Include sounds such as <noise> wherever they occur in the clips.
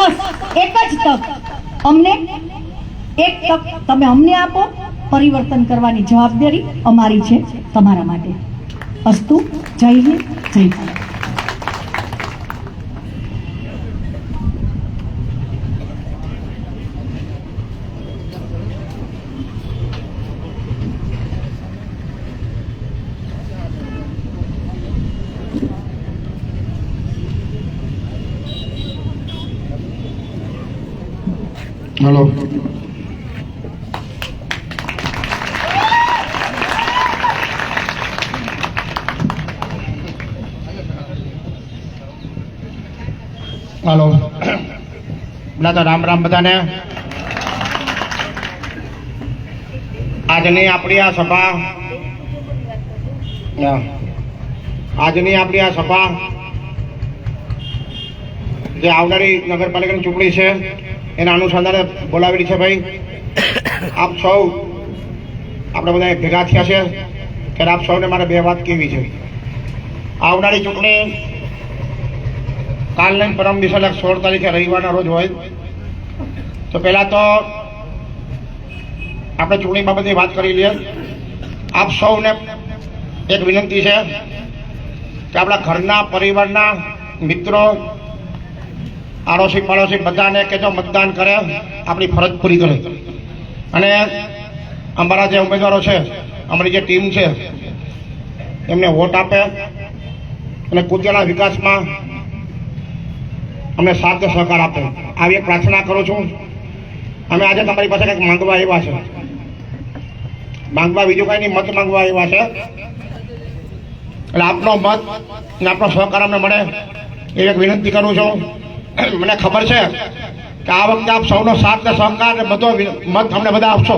બસ, એક જ તક. અમને એક તક તમે અમને આપો, પરિવર્તન કરવાની જવાબદારી અમારી છે, તમારા માટે. અસ્તુ, જય હિન્દ, જય ભારત. હલો હલો પેલા તો રામ રામ બધાને આજની આપણી આ સભા. આજની આપણી આ સભા જે આવનારી નગરપાલિકાની ચૂંટણી છે એના અનુસંધાને બોલાવેલી છે ભાઈ. આપ સૌ આપણે બધા ભેગા થયા છે. ત્યારે આપ સૌને મારે બે વાત કેવી છે. આવનારી ચૂંટણી કાલ નહીં પરમ એટલે સોળ તારીખે રવિવારના રોજ હોય. તો પહેલાં તો આપણે ચૂંટણી બાબતે વાત કરી લઈએ. આપ સૌને એક વિનંતી છે કે આપણા ઘરના પરિવારના મિત્રો આડોશી પાડોશી બધાને કે જો મતદાન કરે, આપણી ફરજ પૂરી કરે. અને અમારા જે ઉમેદવારો છે, અમારી જે ટીમ છે, એમને વોટ આપે અને કુતિયાના વિકાસમાં અમને સાથ સહકાર આપે. આવી એક પ્રાર્થના કરું છું. અમે આજે તમારી પાસે કંઈક માંગવા આવ્યા છે. માંગવા બીજું કાંઈ નહીં, મત માંગવા આવ્યા છે. એટલે આપનો મત અને આપનો સહકાર અમને મળે, એવી એક વિનંતી કરું છું. <clears throat> મને ખબર છે કે આ વખતે આપ સૌનો સાથ ને સહકાર ને બધો મત અમને બધા આપશો.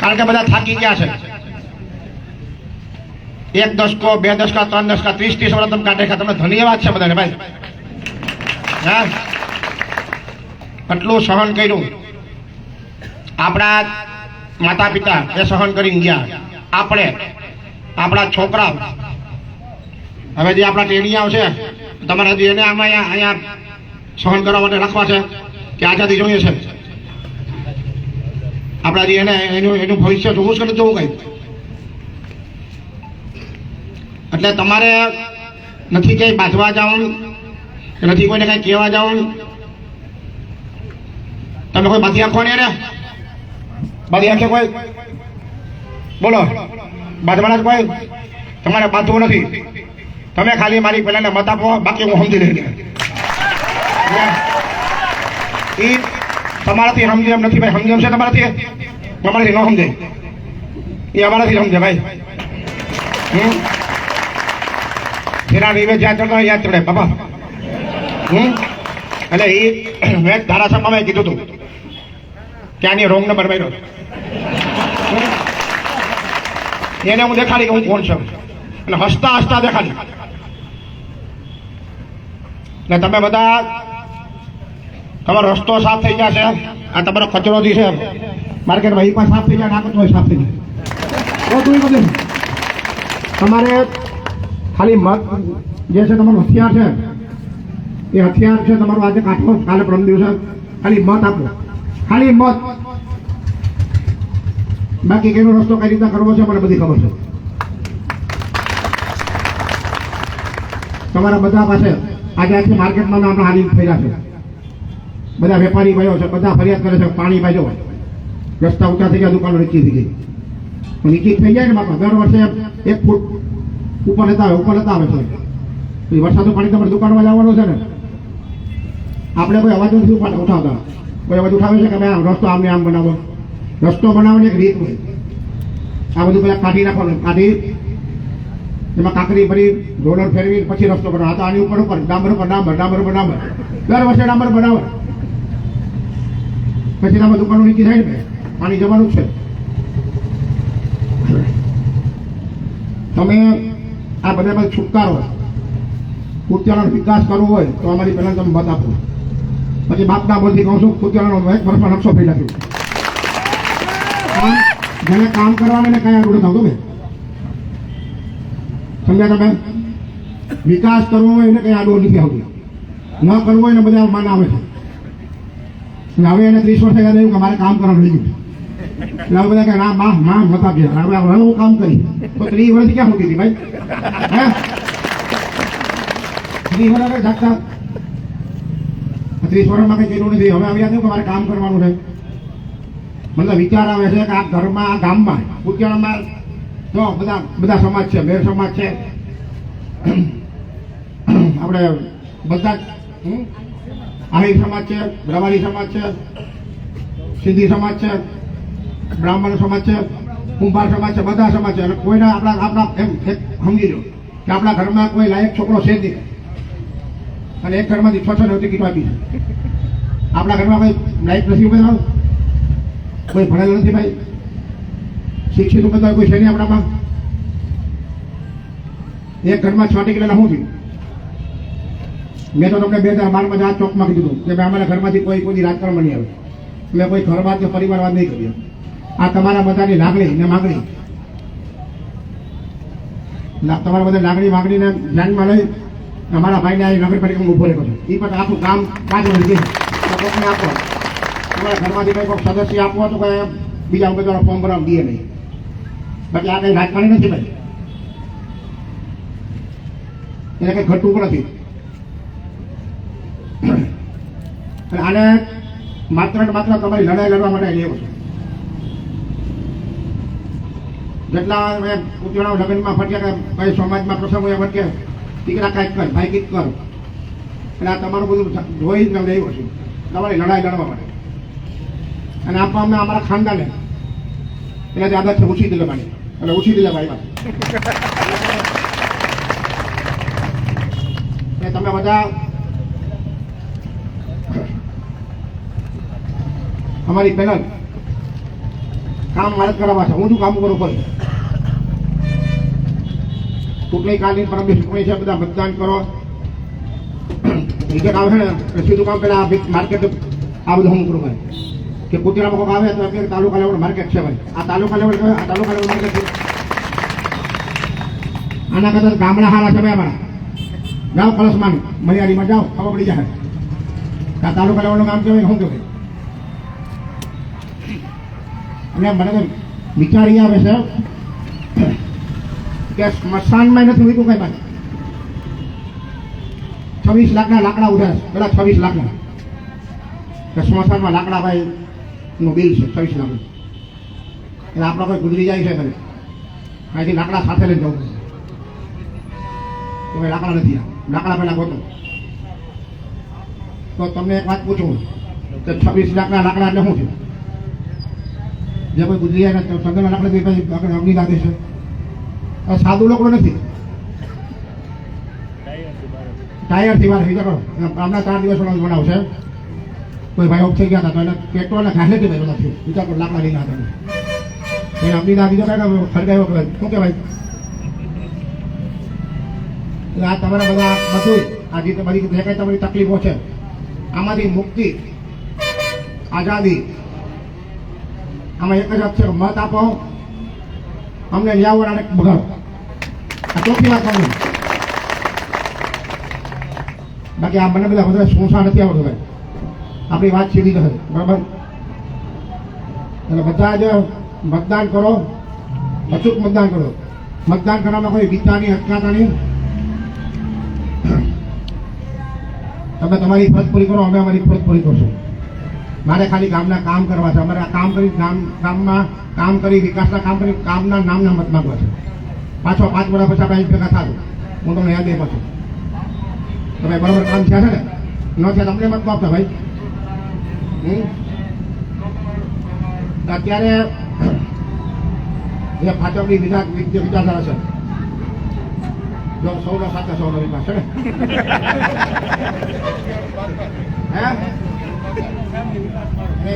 કારણ કે બધા થાકી ગયા છે. એક દશકો બે દશકા ત્રણ દશકા ત્રીસ ત્રીસ વર્ષ તમે કાઢે તમને ધન્યવાદ છે બધાને ભાઈ. હા? આટલું સહન કર્યું. આપણા માતા પિતા એ સહન કરી ગયા. આપણે, આપણા છોકરા હવે જે આપણા ટેડિયાઓ છે તમારે હજી એને આમાં અહીંયા સહન કરવા માટે રાખવા છે, કે આઝાદી જોઈએ છે. આપણા હજી એને એનું એનું ભવિષ્ય જોવું છે જોવું કઈ એટલે તમારે નથી ક્યાંય બાંધવા જવાનું, કે નથી કોઈને કઈ કહેવા જવાનું. તમે કોઈ બાંધી આંખો ને રે બાંધી આંખે કોઈ? બોલો. બાંધવાના કોઈ? તમારે બાંધવું નથી. તમે ખાલી મારી પેલાને મત આપો, બાકી હું સમજી લઈ એ તમારાથી સમજે એમ નથી ભાઈ, સમજે એમ છે તમારાથી? તમારાથી ન સમજે. એ અમારાથી સમજે ભાઈ. ફેરા રીવે જ્યાં ચડતો યાદ ચડે, બાપા. હમ? એટલે એ મેં એક મેં કીધું હતું આની રોંગ નંબર માર્યો. એને હું દેખાડી કે હું કોણ છું? અને હસતા હસતા દેખાડી. ને તમે બધા તમારો રસ્તો સાફ થઈ જશે. આ તમારો કચરો છે માર્કેટમાં એ પણ સાફ થઈ જાય નાખો સાફ થઈ જાય. બધું તમારે ખાલી મત જે છે તમારું હથિયાર છે, એ હથિયાર છે તમારું આજે કાઢો કાલે પરમ દિવસે ખાલી મત આપો. ખાલી મત. બાકી કેનો રસ્તો કઈ રીતના કરવો છે, મને બધી ખબર છે. તમારા બધા પાસે આજે આખી માર્કેટમાં આપણે હાલી ફેર્યા છે. બધા વેપારી ભાઈઓ છે, બધા ફરિયાદ કરે છે, પાણી ભાઈઓ રસ્તા ઊંચા થઈ ગયા, દુકાનો નીચી થઈ ગઈ. પણ નીચી થઈ જાય ને બાપા દર વર્ષે એક ફૂટ ઉપર લેતા આવે ઉપર લેતા આવે છે. પછી વરસાદનું પાણી તમારે દુકાનમાં જવાનું છે ને? આપણે કોઈ અવાજ નથી ઉઠાવતા. કોઈ અવાજ ઉઠાવે છે કે ભાઈ આમ રસ્તો આમને આમ બનાવો? રસ્તો બનાવવાની એક રીત હોય. આ બધું પેલા કાઢી નાખવાનું. કાઢી એમાં કાંકરી ભરી, રોલર ફેરવી, પછી રસ્તો બનાવો. આ આની ઉપર ઉપર. ડામર ઉપર ડામર ડામર ઉપર ડામર. દર વર્ષે ડામર બનાવે. પછી આમાં દુકાનો નીચે થાય ને પાણી જવાનું છે. તમે આ બધામાં છુટકારો કુતિયાનો વિકાસ કરવો હોય, તો અમારી પહેલાં તમે મત આપો. પછી બાપના બોલથી કહું છું, કુતિયાનો એક વર્ષમાં નકશો કામ જેને કામ કરવા એને કઈ અનુભવ થતું ને સમજ્યા તમે વિકાસ કરવો હોય એને કઈ આડો નથી આવતી. ન કરવો હોય ને બધા માન આવે છે. હવે એને ત્રીસ વર્ષ યાદ આવ્યું કે મારે કામ કરવાનું રહી ગયું એટલે હવે બધા કે ના, માં માં નતા ગયા. હવે હવે હું કામ કરી. તો ત્રીસ વર્ષ ક્યાં હોતી હતી ભાઈ? હે? ત્રીસ વર્ષ જાગતા. ત્રીસ વર્ષમાં કઈ કર્યું નથી. હવે આવ્યા કે મારે કામ કરવાનું છે? મતલબ વિચાર આવે છે કે આ ઘરમાં, આ ગામમાં ઉત્યાણમાં જો બધા બધા સમાજ છે મેર સમાજ છે. આપણે બધા આહિર સમાજ છે રવાડી સમાજ છે, સિંધી સમાજ છે, બ્રાહ્મણ સમાજ છે, કુંભાર સમાજ છે, બધા સમાજ છે. અને કોઈને આપણા આપણા એમ સમજી લો કે આપણા ઘરમાં કોઈ લાયક છોકરો છે જ નહીં. અને એક ઘરમાંથી છ છ નવ ટિકિટો આપી આપણા ઘરમાં કોઈ લાયક નથી ઉભેલા? કોઈ ભણેલ નથી ભાઈ? શિક્ષિત બધા કોઈ છે નહીં આપણામાં? એક ઘરમાં છ ટિકિટ હું થયું? મેં તો તમને બે હજાર બારમાં આ ચોકમાં કીધું કે મેં અમારા ઘરમાંથી કોઈ કોઈ રાજકારણમાં નહીં આવે. મેં કોઈ ઘરવાદ કે પરિવારવાદ નહીં કર્યો. આ તમારા બધાની લાગણી ને માગણી. તમારા બધા લાગણી માગણીને ધ્યાનમાં લઈ અમારા ભાઈને આ નગરપાલિકામાં ઊભો રહ્યો છે એ પણ આપણું કામ પાંચ વર્ષ આપો. તમારા ઘરમાંથી કોઈ કોઈક સદસ્ય આપો તો કંઈ બીજા ઉમેદવારો ફોર્મ ભરવા દે નહીં. બાકી આ કઈ રાજકારણી નથી ભાઈ એને કઈ ઘટવું પણ નથી. આને માત્ર ને માત્ર તમારી લડાઈ લડવા માટે લેવો છે. જેટલા મેં ઉત્તરાયણ લગ્નમાં કે ભાઈ સમાજમાં પ્રસંગ હોય ફટકે દીકરા કાંઈક કર, ભાઈ કીક કર. એટલે આ તમારું બધું જોઈ જ એવું છે. તમારી લડાઈ લડવા માટે. અને આપવા અમે અમારા ખાનદાને એટલે છે જ દિલે એટલે ઉછી દિલે ભાઈ તમે બધા અમારી પેનલ કામ મારે કરવા છે હું શું કામ કરું કરું ચૂંટણી કાલની પરમ ચૂંટણી છે, બધા મતદાન કરો. <coughs> રિઝલ્ટ આવશે ને સીધું કામ પેલા માર્કેટ આ બધું હું કરું ભાઈ કે કુતિરામાં કોઈક આવે તો અત્યારે તાલુકા લેવલ માર્કેટ છે ભાઈ. આ તાલુકા લેવલ કહેવાય આ તાલુકા લેવલ માર્કેટ છે. આના કરતા ગામડા હારા છે ભાઈ અમારા. જાઓ કલસમાન મર્યાદીમાં જાઓ ખબર પડી જાય. આ તાલુકા લેવલનું કામ કહેવાય, શું કહેવાય? અને મને તો વિચાર આવે છે કે સ્મશાનમાં નથી મૂક્યું કઈ બાજુ છવ્વીસ લાખના લાકડા ઉધાર પેલા છવ્વીસ લાખના. કે સ્મશાનમાં લાકડા ભાઈ નું બિલ છે છવ્વીસ લાખ. એટલે આપણા કોઈ ગુજરી જાય છે ખરે અહીંથી લાકડા સાથે લઈને જવું. તો લાકડા નથી લાકડા પહેલા ગોતો. તો તમને એક વાત પૂછું. કે છવ્વીસ લાખના લાકડા એટલે શું છે? જે કોઈ ગુજરી જાય ને તો સગન લાકડા બી પછી અગ્નિ લાગે છે? આ સાદું લોકો નથી. ટાયરથી થઈ વિચારો હમણાં ચાર દિવસ બનાવશે કોઈ ભાઈ ઓફ થઈ ગયા હતા તો એને પેટ્રોલ ને ઘાલે કે ભાઈ નથી. વિચાર કરો લાકડા લઈને હતા. એ અગ્નિ ના બીજો કાંઈ ખડકાયો કે શું કહેવાય? એટલે આ તમારા બધા બધું આ જે બધી જે કાંઈ તમારી તકલીફો છે, આમાંથી મુક્તિ, આઝાદી, આમાં એક જ અક્ષર મત આપો, અમને ન્યાવર અને બગાડો આ ચોખ્ખી વાત કહું બાકી આ મને બધા બધા સોસા નથી આવડતું ભાઈ. આપણી વાત સીધી થશે બરાબર? એટલે બધા જ મતદાન કરો. અચૂક મતદાન કરો. મતદાન કરવામાં કોઈ વિચારની અટકાતા નહીં તમે તમારી ફરજ પૂરી કરો, અમે અમારી ફરજ પૂરી કરશું. મારે ખાલી ગામના કામ કરવા છે. અમારે આ કામ કરી, ગામ, ગામમાં કામ કરી, વિકાસના કામ કરી કામના નામના મત માંગવા છે. પાછો પાંચ વર્ષ પછી આપણે ભેગા થાતું હું તમને યાદ નહીં પાછું તમે બરાબર કામ થયા છે ને? ન થયા તમને મત આપતા ભાઈ? અત્યારે એ ભાજપની વિચાર વિચારધારા છે. જો સૌનો સાથે સૌનો વિકાસ છે ને.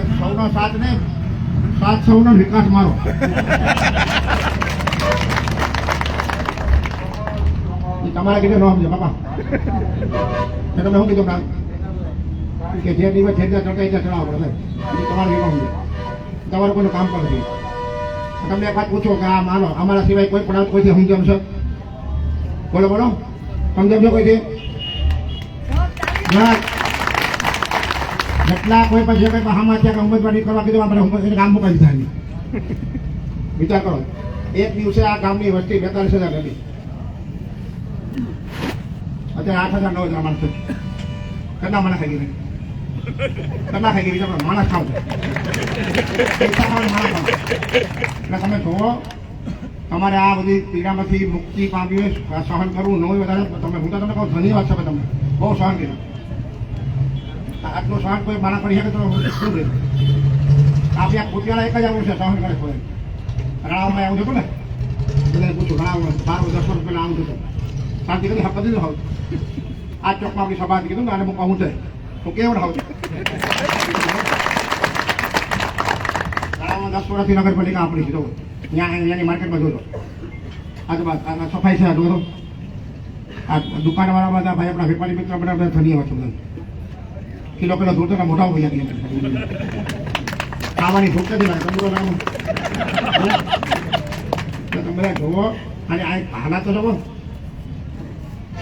<laughs> સૌનો સાથ ને સાત સૌનો વિકાસ મારો. તમારે કીધું ન સમજો, બાપા. તમે શું કીધું કામ કે જે દિવસ જે ચટાઈ ચડાવવા પડે એ તમારે સમજો તમારું કોઈનું કામ પણ નથી તમને એક વાત પૂછો કે આ માનો, અમારા સિવાય કોઈ પણ કોઈથી સમજમ છે? બોલો બોલો. સમજમ કોઈ કોઈથી. જેટલા કોઈ પણ જે કોઈ હામાં છે કે ઉમેદવારી કરવા કીધું, આપણે કામ મુકાવી દીધા વિચાર કરો. એક દિવસે આ ગામની વસ્તી બેતાલીસ હજાર હતી. અત્યારે આઠ હજાર નવ હજાર માણસ છે. કેટલા માણસ થઈ ગઈ થઈ ગઈ વિચાર માણસ ખાવ માણસ એટલે તમે જુઓ તમારે આ બધી પીડામાંથી મુક્તિ પામ્યું હોય, સહન કરવું ન વધારે તમે હું તમને કહું ધન્યવાદ છે તમે બહુ સહન કર્યું આટલું સહન કોઈ માણા કરી શકે તો શું રહે આપણે આ કુતિયાળા એક જ આવું છે સહન કરે કોઈ રાણામાં આવું છું ને બધાને પૂછું રણાવ બાર દસ વર્ષ પહેલા આવું છું શાંતિ કરી હપ્પા દીધું હોવ આ ચોકમાં આપણી સભા કીધું ને આને હું કહું છે તો કેવડ હોવ ઘણામાં દસ વર્ષથી નગરપાલિકા આપણી છે, જો. ત્યાં અહીંયાની માર્કેટમાં જોજો. આ સફાઈ છે, આ જોજો આ દુકાનવાળા બધા ભાઈ આપણા વેપારી મિત્રો બધા બધા ધન્યવાદ છે કિલો કિલો ધોતો મોટા ઊભી દઈએ ખાવાની ભૂખ નથી લાગે તંદુરો નામ તો તમે જોવો અને આ ભાના તો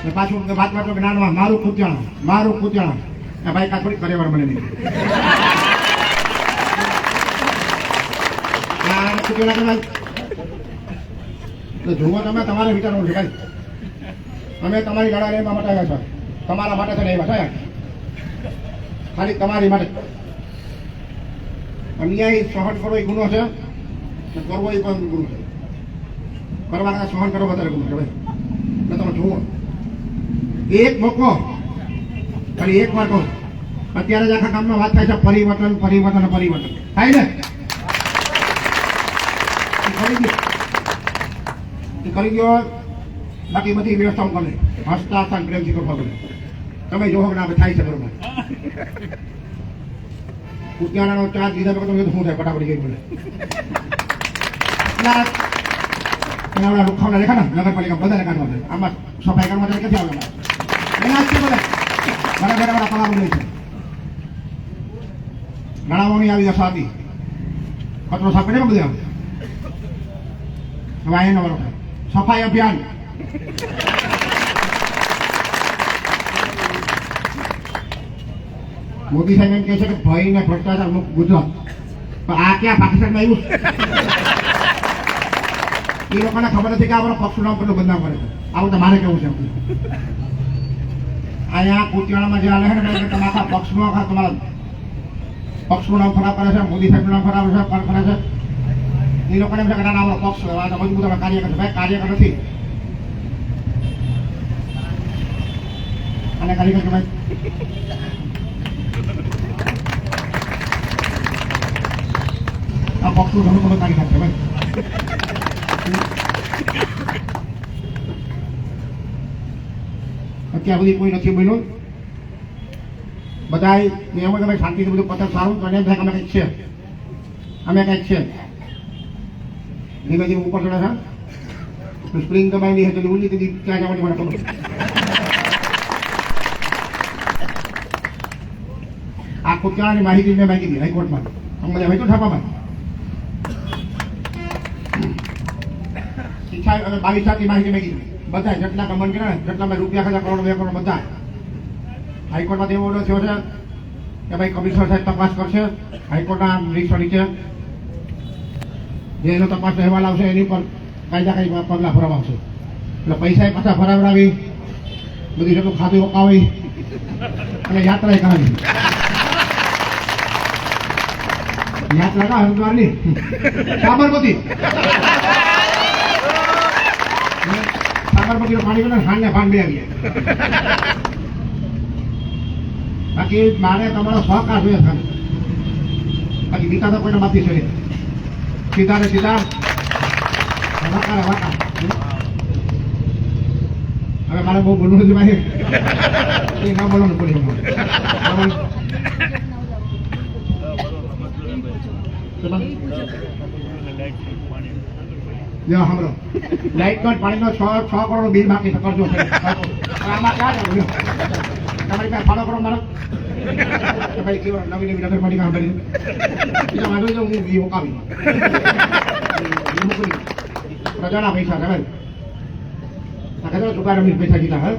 ને પાછું વાત વાતો જ્ઞાનમાં મારું કૂત્યાણા મારું આ ભાઈ કાં થોડી કરેવાર મને નહીં. જુઓ તમે? તમારે વિચારવું છે ભાઈ અમે તમારી ગાળા એમાં માટે આવ્યા છો તમારા માટે તો ને એવા ખાલી તમારી માટે. અન્યાય સહન કરવો એ ગુનો છે. કરવો એ પણ ગુનો છે. કરવાના સહન કરવો વધારે ગુનો છે, ભાઈ. તમે જુઓ. એક મોકો ખાલી એક વાર કહું. અત્યારે જ આખા ગામમાં વાત થાય છે, પરિવર્તન પરિવર્તન પરિવર્તન. થાય ને? કરી ગયો બાકી બધી વ્યવસ્થા હું કરે હસતા હસતા પ્રેમથી કરવા પડે. તમે જોવો કે આપણે થાય છે બરોબર. ઉત્યાણાનો ચાર્જ લીધા વગર તમે શું થાય? ફટાફટ ગઈ બોલે એના ઓલા લુખાવના દેખા ને? નગરપાલિકા બધા છે આમાં સફાઈ કર્મચારી ક્યાંથી આવે એના જ બધા. બરાબર આપણા પગાર લે છે. ઘણા આવી જશે હતી કચરો સાફ કરે બધા. હવે આ એનો સફાઈ અભિયાન. મોદી સાહેબ એમ કહે છે કે ભય ને ભ્રષ્ટાચાર અમુક ગુજરાત. પણ આ ક્યાં પાકિસ્તાનમાં આવ્યું? એ લોકોને ખબર નથી કે આપણો પક્ષનું નામ કેટલું બદનામ કરે છે. આવું તો મારે કેવું છે અહીંયા કુતિયાણામાં જે આલે છે તમે આખા પક્ષનું તમારા પક્ષનું નામ ખરાબ કરે છે મોદી સાહેબનું નામ ખરાબ છે પણ કરે છે. એ લોકોને એમ છે કે ના ના, પક્ષ મજબૂત અમે કાર્ય કરશે. ભાઈ કાર્ય નથી. અને કરી કરશે ભાઈ. આ પક્ષનું ઘણું બધું કાર્ય કરશે ભાઈ. અત્યાર સુધી કોઈ નથી બન્યું બધાય એમ તમે શાંતિથી બધું પતંગ સારું, તો એમ થાય અમે કંઈક છે. અમે કંઈક છે. ધીમે ધીમે ઉપર ચડે છે સ્પ્રિંગ દબાવી હતી ઉલી દીધી, ક્યાં જવાની મને ખબર? આ કુતરાની માહિતી મેં માગી હતી, હાઈકોર્ટમાં. અમને હોય તો છાપામાં. શિક્ષા બાવીસ સાતની માહિતી માગી હતી બધા જેટલા કમન કર્યા ને, જેટલા મેં રૂપિયા ખાધા, કરોડ, બે કરોડ બધા હાઈકોર્ટમાં એવો ઓર્ડર થયો છે કે ભાઈ કમિશનર સાહેબ તપાસ કરશે, હાઈકોર્ટના નિરીક્ષણ નીચે. જે એનો તપાસ અહેવાલ આવશે, એની પર કાયદા કઈ પગલાં ભરવા આવશે. એટલે પૈસા પાછા ભરાવડાવી, બધી જેટલું ખાતું રોકાવી અને યાત્રાએ કરાવી યાત્રા કા હરિદ્વારની સાબરમતી? સાબરમતીનું પાણી પીને હાંડને ભાન બે આવીએ. બાકી મારે તમારો શોખ ખાલી બાકી ગીતા તો કોઈને માપી છે સીધા ને સીધા. વાકા વાકા હવે મારે બહુ બોલવું નથી ભાઈ. એ ના બોલવાનું બોલી. હું જો સાંભળો. પાણી પાણીનો છ છ કરોડ બિલ બાકી છે કરજો છે. આમાં ક્યાં તમારી પાસે ફાળો કરો મારો ભાઈ કેવો નવી નવી નગરપાલિકા સાંભળી બીજા વાંધો નહીં, હું ઈ મોકલી પ્રજાના પૈસા છે ભાઈ. આ કદાચ ચુકાડા પૈસા કીધા હા?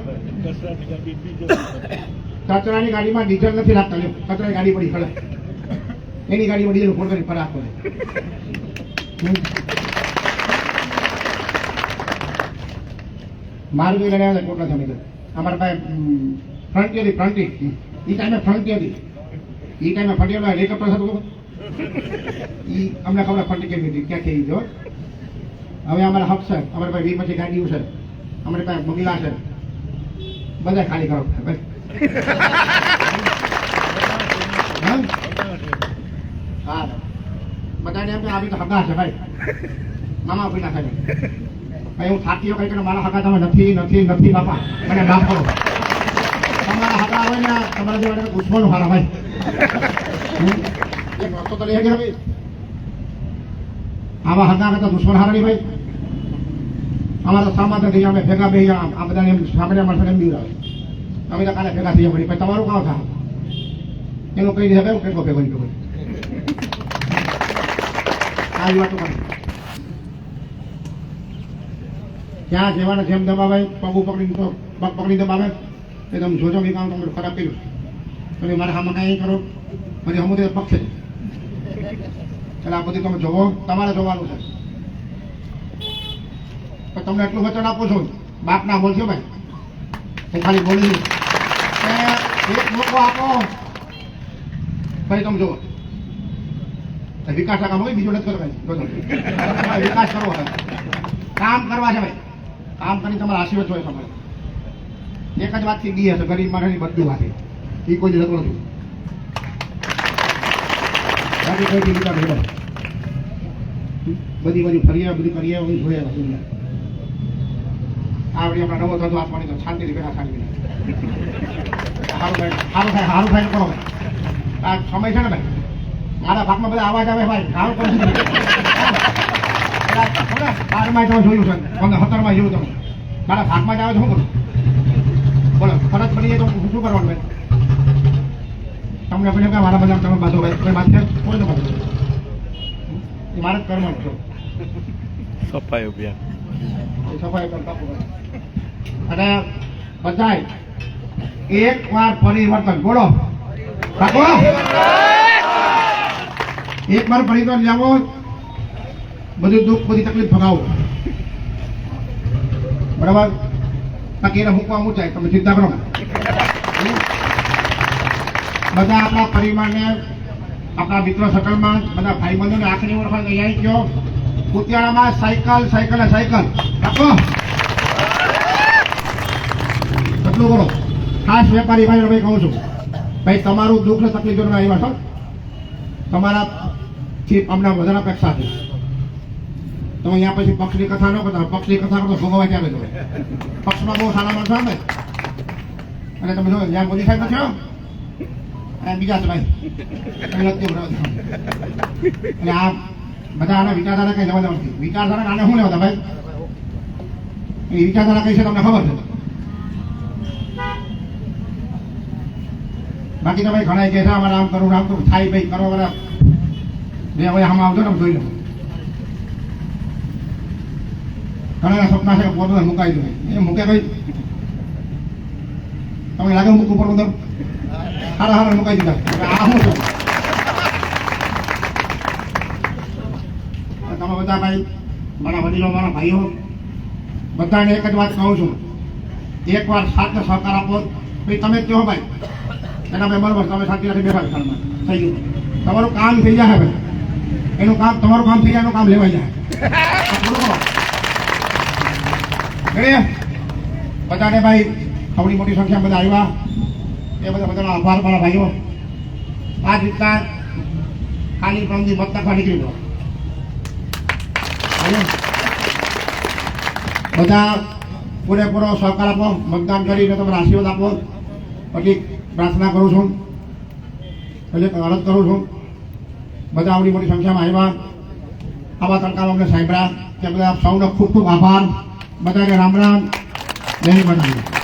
કચરાની ગાડીમાં ડીઝલ નથી રાખતા લ્યો. કચરાની ગાડી પડી ખડે. એની ગાડીમાં ડીઝલ ફોન કરી ફરાક કરે. જોઈ લઈને આવ્યા કોટલા જમી અમારા પાસે ફ્રન્ટી હતી ફ્રન્ટી એ ટાઈમે ફ્રન્ટી હતી એ ટાઈમે ફટેલો હેલિકોપ્ટર હતું એ અમને ખબર ફંટી કેવી હતી ક્યાં જો હવે અમારા હક છે. અમારી પાસે વીર પછી ગાડીઓ છે. અમારી પાસે બંગલા છે. બધા ખાલી કરો. હા? બધાને એમ કે આવી તો હગા છે, ભાઈ. મામા ભાઈ ના થાય. ભાઈ, હું ગયો કઈ કે મારા હકા તમે નથી નથી નથી, બાપા. મને માફ કરો. તમારા હકા આવે ને તમારા જેવા દુશ્મન હારા ભાઈ? એક રસ્તો તો લઈ ગયા ભાઈ આવા દુશ્મન હારા નહીં ભાઈ. અમારા સામાન્ય થઈ અમે ભેગા બે આ બધાને એમ સામાન્ય માણસોને એમ બીવડાવે અમે તો કાલે ભેગા થઈ પડી તમારું કામ થાય? એનું કઈ રીતે કેવું કેટલો ભેગો નીકળ્યો આ જ વાતો કરી. ત્યાં જેવાના જેમ દબાવે? પગ પકડી તો પગ પકડી દબાવે? એ તમે જોજો કે કામ તમને ખરાબ કર્યું તમે મારે આમાં કાંઈ કરો. મને અમુક પક્ષે છે. એટલે આ બધું તમે જોવો. તમારે જોવાનું છે. તો તમને એટલું વચન આપું છું. બાપના બોલશો ભાઈ? હું ખાલી બોલી એક મોકો આપો. ભાઈ તમે જુઓ. વિકાસના વિકાસ કામ હોય, બીજું નથી. તમારે વિકાસ કરવો કામ કરવા છે ભાઈ. કામ કરીને તમારા આશીર્વાદ જોઈએ તમારે. એક જ વાતથી બી હશે, ગરીબ માણસની બધી વાત. એ કોઈ જતો નથી બધી બાજુ ફરીએ બધી કરીએ બધું જોઈએ બધું આવડી આપણા નવો ધંધો આપવાની તો શાંતિથી બેઠા શાંતિ સારું સારું થાય સારું થાય કરો આ સમય છે ને ભાઈ? મારા ભાગમાં બધા અવાજ આવે ભાઈ. સારું કરો બારમાં તમે જોયું છે. સત્તરમાં જોયું તમે. મારા ભાગમાં જ આવે તો શું કરું? બોલો ફરજ પડી જાય તો હું શું કરવાનું ભાઈ? તમને આપણે કે મારા બધા તમે બાંધો ભાઈ કોઈ બાંધશે કોઈ ન બાંધો એ મારે જ કરવાનું છો. સફાઈ અભિયાન. સફાઈ કરતા. અને બધાય એક વાર પરિવર્તન. બોલો. એક વાર પરિવર્તન લાવો બધું દુઃખ બધી તકલીફ ભગાવો બરાબર બાકી એને મૂકવા મૂચાય તમે ચિંતા કરો બધા આપણા પરિવારને આપણા મિત્ર સકલમાં બધા ભાઈ બંધોને આખરી વખત અહીંયા ગયો કુતિયાણામાં સાયકલ સાયકલ અને સાયકલ રાખો એટલું કરો ખાસ વેપારી ભાઈ ભાઈ કહું છું ભાઈ તમારું દુઃખ ને તકલીફ જોઈને આવ્યા છો તમારા થી અમને વધારે અપેક્ષા છે તમે અહીંયા પછી પક્ષની કથા ન કરતા, પક્ષની કથા કરો તો ભોગવવા ક્યારે જો પક્ષમાં બહુ સારા માણસો આવે અને તમે જો જ્યાં મોદી સાહેબ નથી અને બીજા તો તમે અને આ બધા આના વિચારધારા કઈ જવા નથી વિચારધારા આને શું લેવા ભાઈ? એ વિચારધારા કઈ છે તમને ખબર છે? બાકી તો ભાઈ ઘણા કહે છે, અમારે આમ કરું આમ કરું થાય ભાઈ, કરો બરાબર બે હવે આમ આવજો ને જોઈ લો. ઘણા સપના છે કે મુકાઈ દઉં એ મૂકે ભાઈ તમને લાગે મૂકું પોરબંદર હારા હારા મુકાઈ દીધા આ શું છે? તમે બધા ભાઈ, મારા વડીલો, મારા ભાઈઓ, બધાને એક જ વાત કહું છું. એકવાર સાથે સહકાર આપો. ભાઈ, તમે કહો ભાઈ. એના ભાઈ બરોબર તમે શાંતિ રાખી બેઠા છો થઈ ગયું. તમારું કામ થઈ જાય ભાઈ. એનું કામ, તમારું કામ થઈ જાય, એનું કામ લેવાઈ જાય? બધાને ભાઈ આવડી મોટી સંખ્યામાં બધા આવ્યા. એ બધા બધાનો આભાર મારા ભાઈઓ. આ રીતના ખાલી પ્રમથી મત નાખવા નીકળી ગયો. બધા પૂરેપૂરો સહકાર આપો, મતદાન કરીને તમે આશીર્વાદ આપો. પછી પ્રાર્થના કરું છું. પછી અરજ કરું છું. બધા આવડી મોટી સંખ્યામાં આવ્યા. આવા તડકામાં અમને સાંભળ્યા. તે બધા સૌનો ખૂબ ખૂબ આભાર. બધાને રામ રામ. જય માતાજી